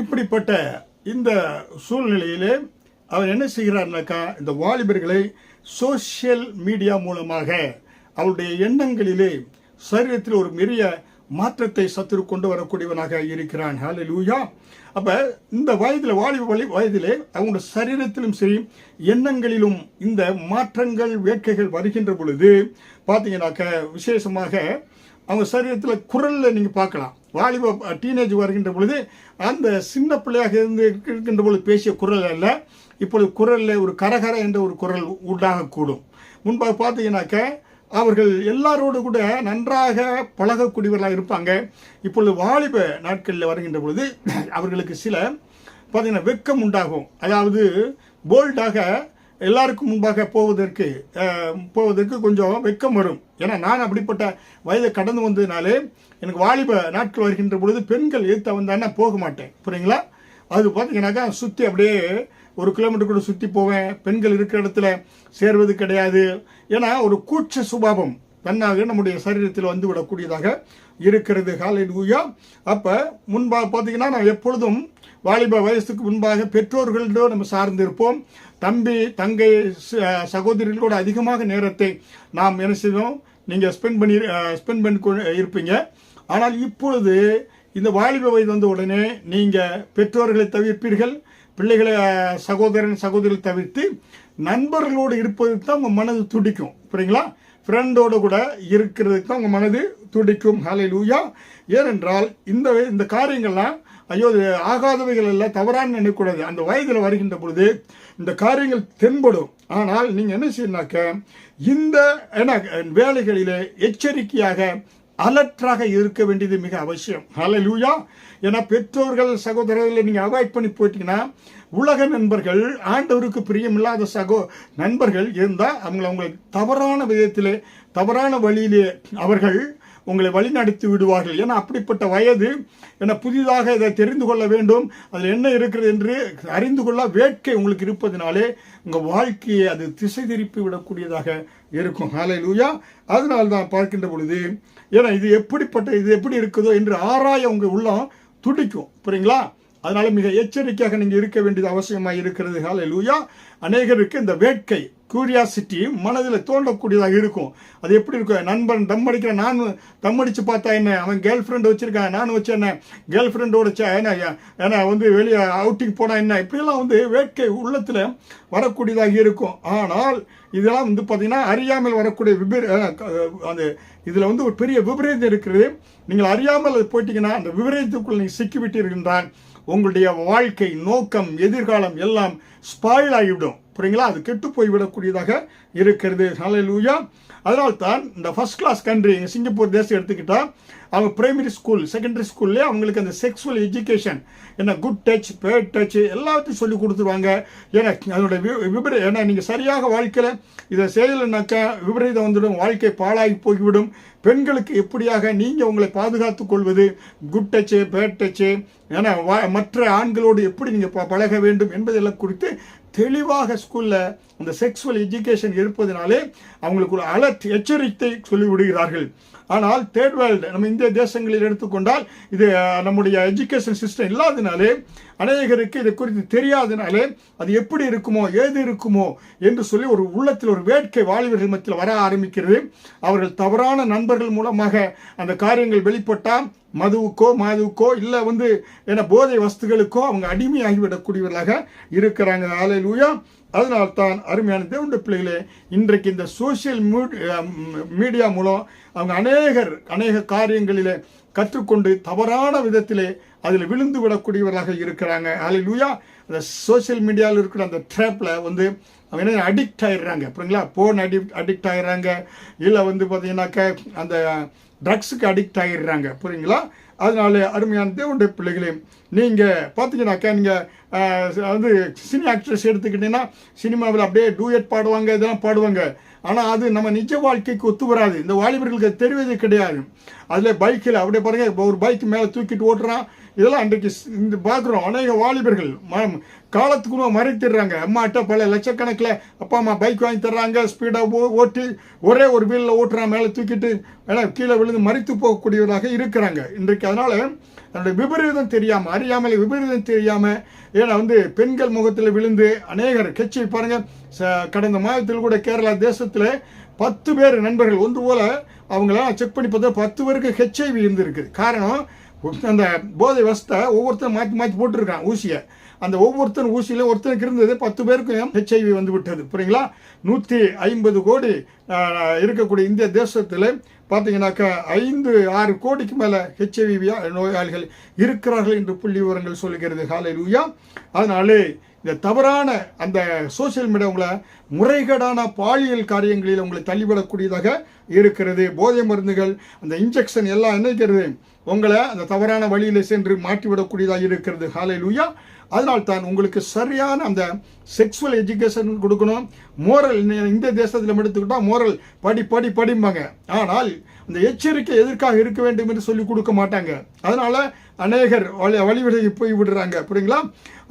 இப்படிப்பட்ட இந்த சூழ்நிலையிலே அவர் என்ன செய்கிறார்னாக்கா இந்த வாலிபர்களை சோஷியல் மீடியா மூலமாக அவருடைய எண்ணங்களிலே சரீரத்தில் ஒரு பெரிய மாற்றத்தை சத்துரு கொண்டு வரக்கூடியவனாக இருக்கிறான். ஆலியூயா அப்போ இந்த வயதில் வாலிப வழி வயதிலே அவங்களோட சரீரத்திலும் சரி எண்ணங்களிலும் இந்த மாற்றங்கள் வேட்கைகள் வருகின்ற பொழுது பார்த்தீங்கன்னாக்க விசேஷமாக அவங்க சரீரத்தில் குரலில் நீங்கள் பார்க்கலாம். வாலிப டீனேஜ் வருகின்ற பொழுது அந்த சின்ன பிள்ளையாக இருந்து இருக்கின்ற பொழுது பேசிய குரல் அல்ல. இப்பொழுது குரலில் ஒரு கரகர என்ற ஒரு குரல் உண்டாகக்கூடும். முன்பாக பார்த்தீங்கன்னாக்க அவர்கள் எல்லாரோடு கூட நன்றாக பழகக்கூடியவர்களாக இருப்பாங்க. இப்பொழுது வாலிப நாட்களில் வருகின்ற பொழுது அவர்களுக்கு சில பார்த்தீங்கன்னா வெக்கம் உண்டாகும். அதாவது போல்டாக எல்லாருக்கும் முன்பாக போவதற்கு போவதற்கு கொஞ்சம் வெக்கம் வரும். ஏன்னா நான் அப்படிப்பட்ட வயதை கடந்து வந்ததுனாலே எனக்கு வாலிப நாட்கள் வருகின்ற பொழுது பெண்கள் எதிர்த்த வந்தான்னா போக மாட்டேன். புரியுங்களா? அது பார்த்தீங்கன்னாக்கா சுற்றி அப்படியே ஒரு கிலோமீட்டர் கூட சுற்றி போவேன். பெண்கள் இருக்கிற இடத்துல சேர்வது கிடையாது. ஏன்னா ஒரு கூச்ச சுபாவம் தன்னாக நம்முடைய சரீரத்தில் வந்து விடக்கூடியதாக இருக்கிறது. ஊயா அப்போ முன்பாக பார்த்தீங்கன்னா நான் எப்பொழுதும் வாலிப வயசுக்கு முன்பாக பெற்றோர்களோ நம்ம சார்ந்திருப்போம். தம்பி தங்கை சகோதரிகள் சகோதரிகளோட அதிகமாக நேரத்தை நாம் என்ன செய்வோம் நீங்கள் ஸ்பெண்ட் பண்ணி ஸ்பெண்ட் பண்ணி இருப்பீங்க. ஆனால் இப்பொழுது இந்த வாலிப வயது வந்த உடனே நீங்கள் பெற்றோர்களை தவிர்ப்பீர்கள் பிள்ளைகளை சகோதரன் சகோதரிகள் தவிர்த்து நண்பர்களோடு இருப்பதுக்கு தான் உங்கள் மனது துடிக்கும். புரியுங்களா? ஃப்ரெண்டோடு கூட இருக்கிறதுக்கு தான் உங்கள் மனது துடிக்கும். ஹாலை லூயா ஏனென்றால் இந்த இந்த காரியங்கள்லாம் ஐயோ இது ஆகாதவைகள் எல்லாம் தவறான நினைக்கக்கூடாது. அந்த வயதில் வருகின்ற பொழுது இந்த காரியங்கள் தென்படும். ஆனால் நீங்கள் என்ன செய்யணும்னாக்க இந்த என்ன வேலைகளிலே எச்சரிக்கையாக அலர்ட்டாக இருக்க வேண்டியது மிக அவசியம். ஹalleluya ஏன்னா பெற்றோர்கள் சகோதரர்களை நீங்கள் அவாய்ட் பண்ணி போயிட்டீங்கன்னா உலக நண்பர்கள் ஆண்டவருக்கு பிரியமில்லாத சகோ நண்பர்கள் இருந்தால் அவங்களை உங்களுக்கு தவறான விதத்திலே தவறான வழியிலே அவர்கள் உங்களை வழிநடத்தி விடுவார்கள். ஏன்னா அப்படிப்பட்ட வயது என புதிதாக இதை தெரிந்து கொள்ள வேண்டும். அதில் என்ன இருக்கிறது என்று அறிந்து கொள்ள வேட்கை உங்களுக்கு இருப்பதனாலே உங்கள் வாழ்க்கையை அது திசை திருப்பி விடக்கூடியதாக இருக்கும். ஹாலை லூயா அதனால் தான் பார்க்கின்ற பொழுது ஏன்னா இது எப்படிப்பட்ட இது எப்படி இருக்குதோ என்று ஆராய உங்கள் உள்ளம் துடிக்கும். புரியுங்களா? அதனால மிக எச்சரிக்கையாக நீங்கள் இருக்க வேண்டியது அவசியமாக இருக்கிறது. ஹாலை லூயா அநேகருக்கு இந்த வேட்கை கியூரியாசிட்டி மனதில் தோண்டக்கூடியதாக இருக்கும். அது எப்படி இருக்கும்? நண்பன் தம் அடிக்கிற நான் தம் அடித்து பார்த்தா என்ன? அவன் கேர்ள் ஃப்ரெண்டு வச்சிருக்கான் நான் வச்சு என்ன? கேர்ள் ஃப்ரெண்டோட என்ன ஏன்னா வந்து வெளியே அவுட்டிங் போனால் என்ன? இப்படியெல்லாம் வந்து வேட்கை உள்ளத்தில் வரக்கூடியதாக இருக்கும். ஆனால் இதெல்லாம் வந்து பார்த்தீங்கன்னா அறியாமல் வரக்கூடிய விபரீ அந்த இதில் வந்து ஒரு பெரிய விபரீதம் இருக்கிறது. நீங்கள் அறியாமல் அது போயிட்டீங்கன்னா அந்த விபரீதத்துக்குள் நீங்கள் சிக்கிவிட்டீர்கள் உங்களுடைய வாழ்க்கை நோக்கம் எதிர்காலம் எல்லாம் ஸ்பாயில் ஆகிவிடும். புரியுங்களா? அது கெட்டு போய்விடக்கூடியதாக இருக்கிறது. ஹalleluya அதனால்தான் இந்த ஃபர்ஸ்ட் கிளாஸ் கண்ட்ரி சிங்கப்பூர் தேசம் எடுத்துக்கிட்டால் அவங்க பிரைமரி ஸ்கூல் செகண்டரி ஸ்கூல்லே அவங்களுக்கு அந்த செக்ஸுவல் எஜுகேஷன் என்ன குட் டச் பேட் டச் எல்லாத்தையும் சொல்லி கொடுத்துருவாங்க. ஏன்னா அதனுடைய வி- விபரீ ஏன்னா நீங்கள் சரியாக வாழ்க்கையில் இதை செய்யலைனாக்கா விபரீதம் வந்துடும் வாழ்க்கை பாழாகி போய்விடும். பெண்களுக்கு எப்படியாக நீங்கள் உங்களை பாதுகாத்து கொள்வது? குட் டச்சு பேட் டச்சு ஏன்னா வா- மற்ற ஆண்களோடு எப்படி நீங்கள் பழக வேண்டும் என்பதெல்லாம் குறித்து தெளிவாக ஸ்கூலில் அந்த செக்ஸுவல் எஜுகேஷன் இருப்பதனாலே அவங்களுக்கு ஒரு அலர்ட் எச்சரித்தை சொல்லிவிடுகிறார்கள். ஆனால் தேர்ட் வேர்ல்டு நம்ம இந்திய தேசங்களில் எடுத்துக்கொண்டால் இது நம்முடைய எஜுகேஷன் சிஸ்டம் இல்லாதனாலே அநேகருக்கு இதை குறித்து தெரியாதனாலே அது எப்படி இருக்குமோ ஏது இருக்குமோ என்று சொல்லி ஒரு உள்ளத்தில் ஒரு வேட்கை வாலிபர்கள் மத்தியில் வர ஆரம்பிக்கிறது. அவர்கள் தவறான நண்பர்கள் மூலமாக அந்த காரியங்கள் வெளிப்பட்டால் மதுவுக்கோ மாதுவுக்கோ இல்லை வந்து என்ன போதை வஸ்துகளுக்கோ அவங்க அடிமையாகிவிடக்கூடியவர்களாக இருக்கிறாங்க. ஆலையிலூயா அதனால்தான் அருமையான தேவண்ட பிள்ளைகளே இன்றைக்கு இந்த சோசியல் மீடியா மூலம் அவங்க அநேகர் அநேக காரியங்களிலே கற்றுக்கொண்டு தவறான விதத்திலே அதில் விழுந்து விடக்கூடியவர்களாக இருக்கிறாங்க. ஆலையிலூயா அந்த சோஷியல் மீடியாவில் இருக்கிற அந்த ட்ராப்பில் வந்து அவங்க என்ன அடிக்ட் ஆயிடுறாங்க. அப்புறங்களா போன் அடிக்ட் அடிக்ட் ஆகிடுறாங்க இல்லை வந்து பார்த்தீங்கன்னாக்க அந்த ட்ரக்ஸுக்கு அடிக்ட் ஆகிடுறாங்க புரியுங்களா அதனால அருமையான தேவனுடைய பிள்ளைகளே நீங்கள் பார்த்தீங்கன்னாக்கா நீங்கள் வந்து சினி ஆக்ட்ரஸ் எடுத்துக்கிட்டீங்கன்னா சினிமாவில் அப்படியே டூயட் பாடுவாங்க இதெல்லாம் பாடுவாங்க. ஆனால் அது நம்ம நிஜ வாழ்க்கைக்கு ஒத்து வராது. இந்த வாலிபர்களுக்கு அது தெரிவதே கிடையாது. அதில் பைக்கில் அப்படியே பாருங்கள் இப்போ ஒரு பைக் மேலே தூக்கிட்டு ஓட்டுறான். இதெல்லாம் அன்றைக்கு இந்த பார்க்குறோம் அநேக வாலிபர்கள் ம- காலத்துக்குள்ள மறைத்திடுறாங்க அம்மாட்ட பல லட்சக்கணக்கில் அப்பா அம்மா பைக் வாங்கி தர்றாங்க. ஸ்பீடாக ஓட்டி ஒரே ஒரு வீலில் ஓட்டுறான். மேலே தூக்கிட்டு மேலே கீழே விழுந்து மறித்து போகக்கூடியவராக இருக்கிறாங்க. இன்றைக்கு அதனால் தன்னுடைய விபரீதம் தெரியாமல் அறியாமலே விபரீதம் தெரியாமல் ஏன்னா வந்து பெண்கள் முகத்தில் விழுந்து அநேகர் கட்சி பாருங்கள் ச- கடந்த மாதத்தில் கூட கேரளா தேசத்தில் பத்து பேர் நண்பர்கள் ஒன்று போல் அவங்களாம் செக் பண்ணி பார்த்தா பத்து பேருக்கு ஹெச்ஐவி இருந்திருக்கு. காரணம் அந்த போதை வசத்தை ஒவ்வொருத்தரும் மாற்றி மாற்றி போட்டிருக்கான் ஊசியை. அந்த ஒவ்வொருத்தரும் ஊசியில் ஒருத்தனுக்கு இருந்தது பத்து பேருக்கும் ஹெச்ஐவி வந்து விட்டது. புரியுங்களா? நூற்றி ஐம்பது கோடி இருக்கக்கூடிய இந்திய தேசத்தில் பார்த்தீங்கன்னாக்கா ஐந்து ஆறு கோடிக்கு மேலே ஹெச்ஐவி நோயாளிகள் இருக்கிறார்கள் என்று புள்ளி விவரங்கள் சொல்லுகிறது. ஹாலை லூயா அதனாலே இந்த தவறான அந்த சோஷியல் மீடியா உங்களை முறைகேடான பாலியல் காரியங்களில் உங்களை தள்ளிவிடக்கூடியதாக இருக்கிறது. போதை மருந்துகள் அந்த இன்ஜெக்ஷன் எல்லாம் என்னைக்கிறது உங்களை அந்த தவறான வழியில் சென்று மாற்றிவிடக்கூடியதாக இருக்கிறது. ஹாலை லூயா அதனால் தான் உங்களுக்கு சரியான அந்த செக்ஸுவல் எஜுகேஷன் கொடுக்கணும். மோரல் இந்த தேசத்தில் எடுத்துக்கிட்டால் மோரல் படி படி படிம்பாங்க. ஆனால் அந்த எச்சரிக்கை எதற்காக இருக்க வேண்டும் என்று சொல்லி கொடுக்க மாட்டாங்க. அதனால் அநேகர் வழி வழிவிலகி போய் விடுறாங்க. புரியுங்களா?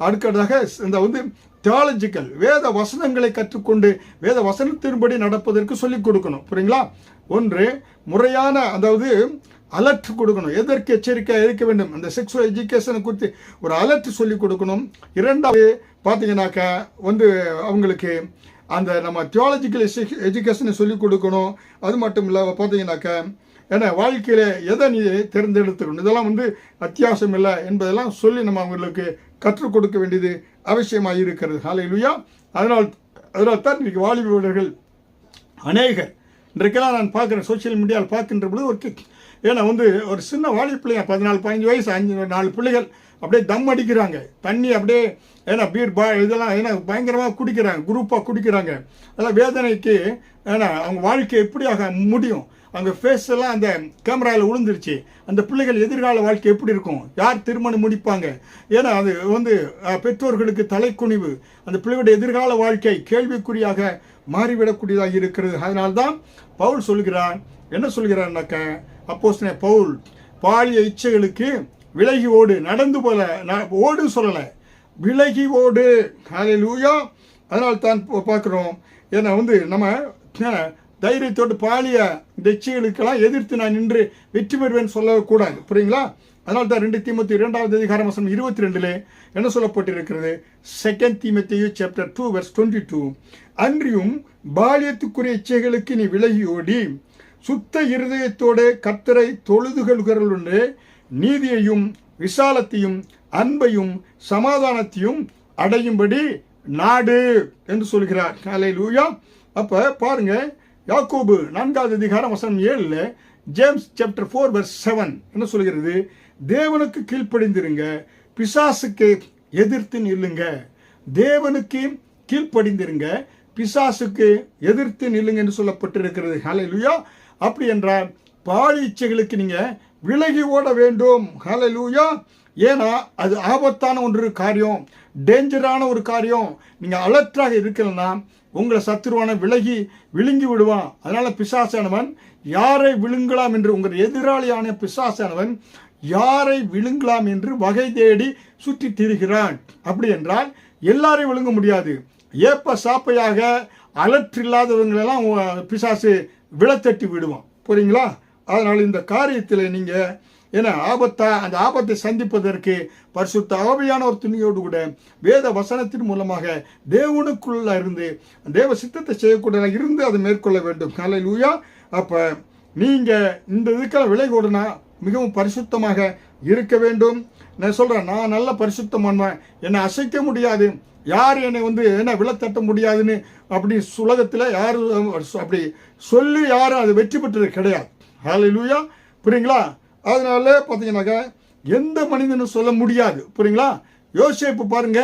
அடுத்ததாக இந்த வந்து தியாலஜிக்கல் வேத வசனங்களை கற்றுக்கொண்டு வேத வசனத்தின்படி நடப்பதற்கு சொல்லிக் கொடுக்கணும். புரியுங்களா? ஒன்று முறையான அதாவது அலர்ட் கொடுக்கணும். எதற்கு எச்சரிக்கை இருக்க வேண்டும்? அந்த செக்ஸுவல் எஜுகேஷனை குறித்து ஒரு அலர்ட் சொல்லிக் கொடுக்கணும். இரண்டாவது பார்த்தீங்கன்னாக்கா வந்து அவங்களுக்கு அந்த நம்ம தியாலஜிக்கல் எஜுகேஷனை சொல்லிக் கொடுக்கணும். அது மட்டும் இல்லாமல் பார்த்தீங்கன்னாக்கா ஏன்னா வாழ்க்கையில் எதை நீ தேர்ந்தெடுத்துக்கணும் இதெல்லாம் வந்து அத்தியாவசியம் இல்லை என்பதெல்லாம் சொல்லி நம்ம அவங்களுக்கு கற்றுக் கொடுக்க வேண்டியது அவசியமாக இருக்கிறது. ஹalleluya அதனால் அதனால் தான் இன்றைக்கு வாலிப வீரர்கள் அநேகர். இன்றைக்கெல்லாம் நான் பார்க்குறேன் சோஷியல் மீடியாவில் பார்க்கின்ற பொழுது ஒரு ஏன்னா வந்து ஒரு சின்ன வாலி பிள்ளைங்க பதினாலு பதினஞ்சு வயசு அஞ்சு நாலு பிள்ளைகள் அப்படியே தம் அடிக்கிறாங்க. தண்ணி அப்படியே ஏன்னா பீர் பா இதெல்லாம் ஏன்னா பயங்கரமாக குடிக்கிறாங்க. குரூப்பாக குடிக்கிறாங்க. அதெல்லாம் வேதனைக்கு ஏன்னா அவங்க வாழ்க்கை எப்படியாக முடியும்? அவங்க ஃபேஸ் எல்லாம் அந்த கேமராவில் விழுந்துருச்சு அந்த பிள்ளைகள் எதிர்கால வாழ்க்கை எப்படி இருக்கும்? யார் திருமணம் முடிப்பாங்க? ஏன்னா அது வந்து பெற்றோர்களுக்கு தலைக்குனிவு. அந்த பிள்ளைகளுடைய எதிர்கால வாழ்க்கை கேள்விக்குறியாக மாறிவிடக்கூடியதாக இருக்கிறது. அதனால்தான் பவுல் சொல்கிறான் என்ன சொல்கிறான்னாக்க அப்போஸ் பவுல் பாலிய இச்சைகளுக்கு விலகி ஓடு. நடந்து போல ந- ஓடு சொல்லலை. விலகி ஓடு. ஹalleluya அதனால் தான் பார்க்குறோம். ஏன்னா வந்து நம்ம தைரியத்தோடு பாலிய இந்த இச்சைகளுக்கெல்லாம் எதிர்த்து நான் நின்று வெற்றி பெறுவேன் சொல்லக்கூடாது. புரியுங்களா? அதனால் தான் ரெண்டு தீமத்தி இரண்டாவது அதிகாரம் வசனம் இருபத்தி ரெண்டுல என்ன சொல்லப்பட்டிருக்கிறது? Second தீமத்தையு chapter two verse twenty two அன்றியும் பாலியத்துக்குரிய இச்சைகளுக்கு நீ விலகி ஓடி சுத்த இருதயத்தோட கத்தரை தொழுதுகொள்கிறவர்களுடைய நீதியையும் விசாலத்தையும் அன்பையும் சமாதானத்தையும் அடையும்படி நாடு என்று சொல்கிறார். காலையில் லூயா அப்போ பாருங்கள் யாக்கோபு நான்காவது அதிகாரம் வசனம் ஏழில் James chapter four verse seven என்ன சொல்கிறது தேவனுக்கு கீழ்ப்படிந்திருங்க பிசாசுக்கு எதிர்த்து நில்லுங்க. தேவனுக்கு கீழ்ப்படிந்திருங்க பிசாசுக்கு எதிர்த்து நில்லுங்க என்று சொல்லப்பட்டிருக்கிறது. லூயா அப்படி என்றால் பாலி இச்சைகளுக்கு நீங்கள் விலகி ஓட வேண்டும். ஹalleluya ஏன்னா அது ஆபத்தான ஒன்று காரியம் டேஞ்சரான ஒரு காரியம். நீங்கள் அலர்ட்டாக இருக்கலன்னா உங்களை சத்துருவான விலகி விழுங்கி விடுவான். அதனால பிசாசானவன் யாரை விழுங்கலாம் என்று உங்கள் எதிராளியான பிசாசானவன் யாரை விழுங்கலாம் என்று வகை தேடி சுற்றி திரிகிறான். அப்படி என்றால் எல்லாரையும் விழுங்க முடியாது. ஏப்ப சாப்பையாக அலற்றில்லாதவங்களெல்லாம் பிசாசு விழத்தட்டி விடுவான். புரியுங்களா? அதனால் இந்த காரியத்தில் நீங்கள் ஏன்னா ஆபத்தா அந்த ஆபத்தை சந்திப்பதற்கு பரிசுத்த ஆவியான ஒரு துணியோடு கூட வேத வசனத்தின் மூலமாக தேவனுக்குள்ள இருந்து தேவ சித்தத்தை செய்யக்கூடிய இருந்து அதை மேற்கொள்ள வேண்டும். காலை லூயா அப்போ நீங்கள் இந்த இதுக்கெல்லாம் விலை கொடுனா மிகவும் பரிசுத்தமாக இருக்க வேண்டும். நான் சொல்கிறேன் நான் நல்ல பரிசுத்தமானவன் என்னை அசைக்க முடியாது. யார் என்னை வந்து என்ன விழத்தட்ட முடியாதுன்னு அப்படி சுலகத்தில் யார் அப்படி சொல்லி யாரும் அது வெற்றி பெற்றது கிடையாது. ஹalleluya புரியுங்களா? அதனால பார்த்தீங்கன்னாக்கா எந்த மனிதனும் சொல்ல முடியாது. புரியுங்களா? யோசிப்பு பாருங்க.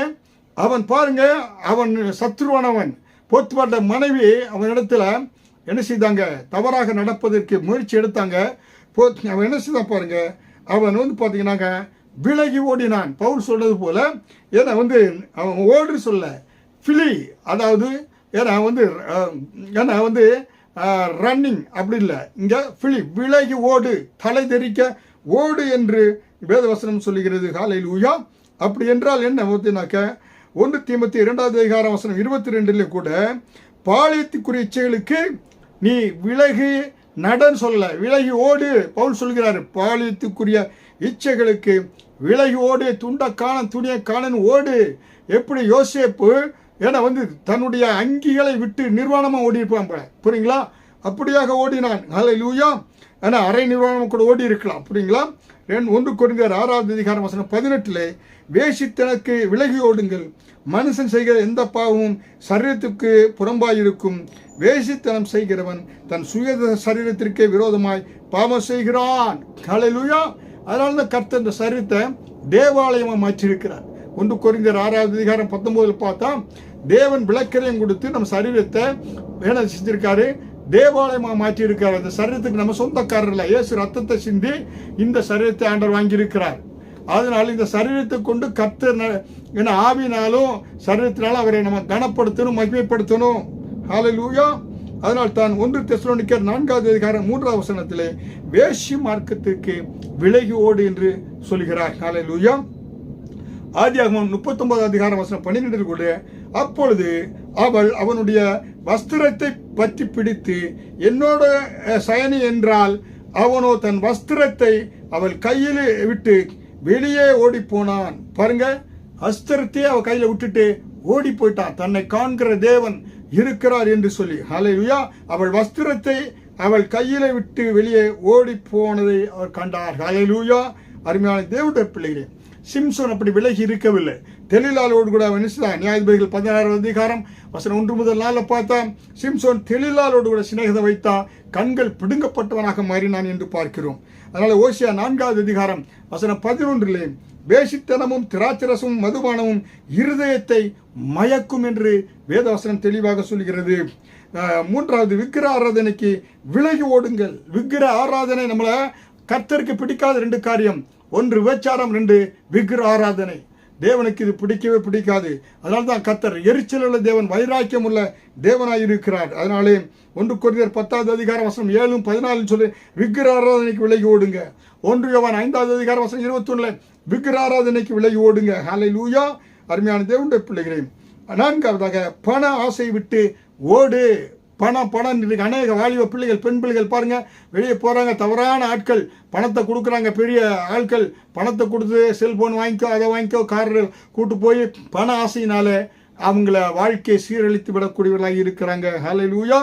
அவன் பாருங்க அவன் சத்ருவானவன் போத்துப்பாட்ட மனைவி அவன் இடத்துல என்ன செய்தாங்க? தவறாக நடப்பதற்கு முயற்சி எடுத்தாங்க. போ அவன் என்ன செய்தான் பாருங்க? அவன் வந்து பார்த்தீங்கன்னாக்க விலகி ஓடினான். பவுல் சொல்றது போல ஏன்னா வந்து அவன் ஓடு சொல்ல ஃபிலி அதாவது ஏன்னா வந்து ஏன்னா வந்து ரன்னிங் அப்படி இல்லை. இங்கே ஃபிலி விலகி ஓடு தலை தெறிக்க ஓடு என்று வேதவசனம் சொல்லுகிறது. காலையில் ஊயா அப்படி என்றால் என்ன பார்த்தீங்கன்னாக்க ஒன்று தீமத்தி இரண்டாவது அதிகார வசனம் இருபத்தி ரெண்டுல கூட பாலியத்துக்குரிய இச்சைகளுக்கு நீ விலகி நடன் சொல்ல விலகி ஓடு. பவுல் சொல்கிறார் பாலியத்துக்குரிய இச்சைகளுக்கு விலகி ஓடு. துண்ட காணன் துணியை காணன் ஓடு. எப்படி யோசேப்பு ஏன்னா வந்து தன்னுடைய அங்கிகளை விட்டு நிர்வாணமாக ஓடி இருப்பான் போல. புரியுங்களா? அப்படியாக ஓடினான். ஹலை லூயா ஏன்னா அரை நிர்வாணம் கூட ஓடி இருக்கலாம். புரியுங்களா? ரெண்டு ஒன்று குறைந்தார் ஆறாவது அதிகாரம் வசனம் பதினெட்டில் வேசித்தனக்கு விலகி ஓடுங்கள். மனுஷன் செய்கிற எந்த பாவமும் சரீரத்துக்கு புறம்பாயிருக்கும். வேசித்தனம் செய்கிறவன் தன் சுய சரீரத்திற்கே விரோதமாய் பாவம் செய்கிறான். ஹalleluya. அதனால தான் கர்த்த இந்த சரீரத்தை தேவாலயமாக மாற்றியிருக்கிறார். ஒன்று குறைந்தர் ஆறாவது அதிகாரம் பத்தொன்பதில் பார்த்தா தேவன் விளக்கரையும் கொடுத்து நம்ம சரீரத்தை என்ன செஞ்சிருக்காரு? தேவாலயமாக மாற்றியிருக்கார். அந்த சரீரத்துக்கு நம்ம சொந்தக்காரர் இல்லை. இயேசு ரத்தத்தை சிந்தி இந்த சரீரத்தை ஆண்டவர் வாங்கியிருக்கிறார். அதனால் இந்த சரீரத்தை கொண்டு கர்த்தர் ந- என்ன ஆவினாலும் சரீரத்தினாலும் அவரை நம்ம கனப்படுத்தணும் மகிமைப்படுத்தணும். ஹalleluya அதனால் தான் ஒன்று தெசலோனிக்கர் நான்காவது அதிகாரம் மூன்றாவது வசனத்திலே வேஷி மார்க்கத்திற்கு விலகி ஓடு என்று சொல்கிறார். ஹalleluya ஆதியாகமம் முப்பத்தொன்பது அதிகாரம் வசனம் பன்னிரெண்டில் கூட அப்பொழுது அவள் அவனுடைய வஸ்திரத்தை பற்றி பிடித்து என்னோட சயனி என்றால் அவனோ தன் வஸ்திரத்தை அவள் கையில் விட்டு வெளியே ஓடி போனான் பாருங்க அஸ்திரத்தையே அவள் கையில் விட்டுட்டு ஓடி போயிட்டான் தன்னை காண்கிற தேவன் இருக்கிறார் என்று சொல்லி. ஹலையா அவள் வஸ்திரத்தை அவள் கையில விட்டு வெளியே ஓடி போனதை அவர் கண்டார். ஹலையூயா அருமையான தேவனுடைய பிள்ளைகளே சிம்சோன் அப்படி விலகி இருக்கவில்லை. தெளிலாளோடு கூட அவன் நியாயாதிபதிகள் நியாயபதிகள் பதினாறாவது அதிகாரம் வசனம் ஒன்று முதல் நாளில் பார்த்தா சிம்சோன் தெளிலாளோடு கூட சிநேகிதம் வைத்தா கண்கள் பிடுங்கப்பட்டவனாக மாறினான் என்று பார்க்கிறோம். அதனால் ஓசியா நான்காவது அதிகாரம் வசனம் பதினொன்றிலே வேஷித்தனமும் திராட்சரசமும் மதுபானமும் இருதயத்தை மயக்கும் என்று வேதவசனம் தெளிவாக சொல்கிறது. மூன்றாவது விக்கிர ஆராதனைக்கு விலகி ஓடுங்கள். விக்கிர ஆராதனை நம்மளை கர்த்தருக்கு பிடிக்காத ரெண்டு காரியம். ஒன்று விபச்சாரம் ரெண்டு விக்கிர ஆராதனை. தேவனுக்கு இது பிடிக்கவே பிடிக்காது. அதனால தான் கத்தர் எரிச்சல் உள்ள தேவன் வைராக்கியம் உள்ள தேவனாய் இருக்கிறார். அதனாலே ஒன்று கொரிந்தர் பத்தாவது அதிகாரம் வசனம் ஏழும் பதினாலும் சொல்லி விக்கிர ஆராதனைக்கு விலகி ஓடுங்க. ஒன்று யோவான் ஐந்தாவது அதிகாரம் வசனம் இருபத்தொன்னுல விக்கிர ஆராதனைக்கு விலகி ஓடுங்க. ஹாலை லூயா அருமையான தேவனுடைய பிள்ளைகளே நான்காவதாக பண ஆசை விட்டு ஓடு. பணம் பணம். இன்றைக்கு அநேக வாலிப பிள்ளைகள் பெண் பிள்ளைகள் பாருங்க. வெளியே போகிறாங்க தவறான ஆட்கள். பணத்தை கொடுக்குறாங்க பெரிய ஆட்கள். பணத்தை கொடுத்து செல்போன் வாங்கிக்கோ அதை வாங்கிக்கோ கார் கூட்டு போய் பண ஆசையினால அவங்கள வாழ்க்கையை சீரழித்து விடக்கூடியவர்களாக இருக்கிறாங்க. ஹலை லூயா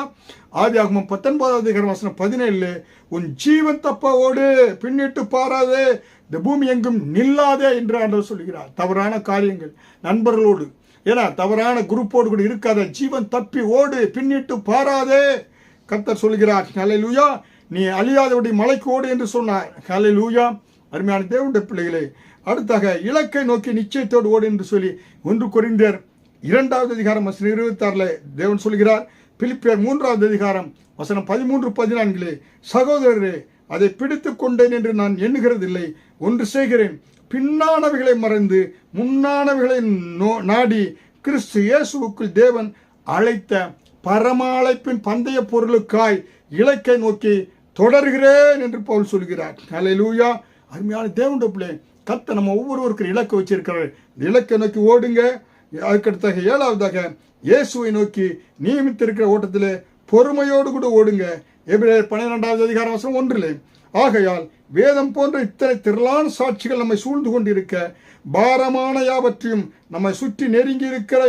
ஆதி ஆகமம் பத்தொன்பதாவது அதிகாரம் பதினேழு. உன் ஜீவன் தப்ப ஓடு பின்னிட்டு பாராதே. இந்த பூமி எங்கும் நில்லாதே என்று ஆண்டவர் சொல்கிறார் தவறான காரியங்கள். நண்பர்களோடு ஏன்னா தவறான குரூப்போடு கூட இருக்காத ஜீவன் தப்பி ஓடு பின்னிட்டு பாராதே. கர்த்தர் சொல்கிறார் ஹalleluya நீ அழியாதபடி மலைக்கு ஓடு என்று சொன்னார். லூயா அருமையான தேவனுடைய பிள்ளைகளே அடுத்தாக இலக்கை நோக்கி நிச்சயத்தோடு ஓடு என்று சொல்லி ஒன்று குறிந்தர் இரண்டாவது அதிகாரம் வசனம் இருபத்தாறுல தேவன் சொல்கிறார் பிலிப்பியர் மூன்றாவது அதிகாரம் வசனம் பதிமூன்று பதினான்கிலே சகோதரரே அதை பிடித்து கொண்டேன் என்று நான் எண்ணுகிறதில்லை ஒன்று செய்கிறேன் பின்னானவைகளை மறந்து முன்னானவைகளை நோ- நாடி கிறிஸ்து இயேசுவுக்குள் தேவன் அழைத்த பரமாழைப்பின் பந்தய பொருளுக்காய் இலக்கை நோக்கி தொடர்கிறேன் என்று பவுல் சொல்கிறார். ஹalleluya. அருமையான தேவனுடைய பிள்ளை கத்த நம்ம ஒவ்வொருவருக்கும் இலக்கு வச்சிருக்கிறார். இலக்கை நோக்கி ஓடுங்க. அதுக்கடுத்தாக ஏழாவதாக இயேசுவை நோக்கி நியமித்திருக்கிற ஓட்டத்தில் பொறுமையோடு கூட ஓடுங்க. எப்படி பன்னிரெண்டாவது அதிகாரம் வசனம் ஒன்றில் ஆகையால் வேதம் போன்ற இத்தனை திரளான சாட்சிகள் நம்மை சூழ்ந்து கொண்டிருக்க பாரமான யாவற்றையும் நம்மை சுற்றி நெருங்கி இருக்கிற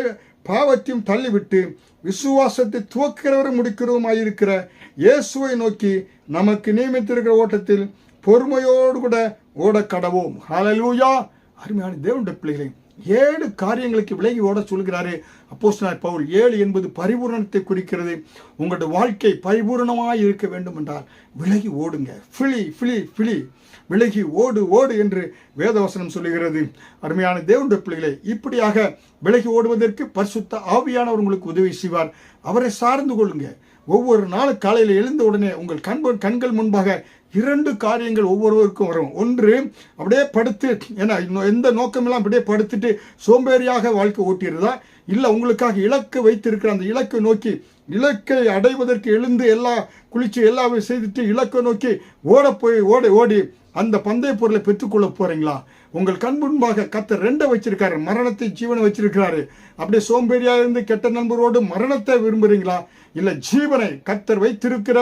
பாவத்தையும் தள்ளிவிட்டு விசுவாசத்தை துவக்கிறவரும் முடிக்கிறவருமாயிருக்கிற இயேசுவை நோக்கி நமக்கு நியமித்திருக்கிற ஓட்டத்தில் பொறுமையோடு கூட ஓட கடவோம் ஹலலூயா அருமையான தேவனுடைய பிள்ளைகளை ஏழு காரியங்களுக்கு விலகி ஓட சொல்கிறாரே. அப்போஸ்தலர் பவுல் ஏழு என்பது பரிபூரணத்தை குறிக்கிறது. உங்களுடைய வாழ்க்கை பரிபூரணமாக இருக்க வேண்டும் என்றால் விலகி ஓடுங்க. ஃபிளி ஃபிளி ஃபிளி. விலகி ஓடு ஓடு என்று வேதவசனம் சொல்லுகிறது. அருமையான தேவனுடைய பிள்ளைகளை இப்படியாக விலகி ஓடுவதற்கு பரிசுத்த ஆவியானவர் உங்களுக்கு உதவி செய்வார். அவரை சார்ந்து கொள்ளுங்க. ஒவ்வொரு நாள் காலையில் எழுந்த உடனே உங்கள் கண் கண்கள் முன்பாக இரண்டு காரியங்கள் ஒவ்வொருவருக்கும் வரும். ஒன்று அப்படியே படுத்து ஏன்னா இன்னும் எந்த நோக்கமெல்லாம் அப்படியே படுத்துட்டு சோம்பேறியாக வாழ்க்கை ஓட்டிடுதா இல்லை உங்களுக்காக இலக்கு வைத்திருக்கிற அந்த இலக்கை நோக்கி இலக்கை அடைவதற்கு எழுந்து எல்லா குளிச்சு எல்லாமே செய்துட்டு இலக்கை நோக்கி ஓட போய் ஓடி ஓடி அந்த பந்தய பொருளை பெற்றுக்கொள்ள போறீங்களா? உங்கள் கண் முன்பாக கத்த ரெண்டை வச்சிருக்காரு மரணத்தை ஜீவனை வச்சிருக்கிறாரு. அப்படியே சோம்பேறியா இருந்து கெட்ட நண்பரோடு மரணத்தை விரும்புறீங்களா? இல்லை ஜீவனை கத்தர் வைத்திருக்கிற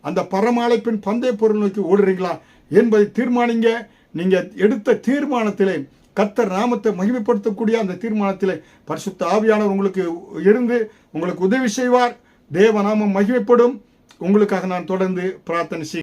அந்த பரமாழைப்பின் பந்தய பொருள் நோக்கி ஓடுறீங்களா என்பதை தீர்மானிங்க. நீங்கள் எடுத்த தீர்மானத்திலே கத்தர் நாமத்தை மகிமைப்படுத்தக்கூடிய அந்த தீர்மானத்திலே பரிசுத்த ஆவியானவர் உங்களுக்கு இருந்து உங்களுக்கு உதவி செய்வார். தேவநாமம் மகிமைப்படும். உங்களுக்காக நான் தொடர்ந்து பிரார்த்தனை செய்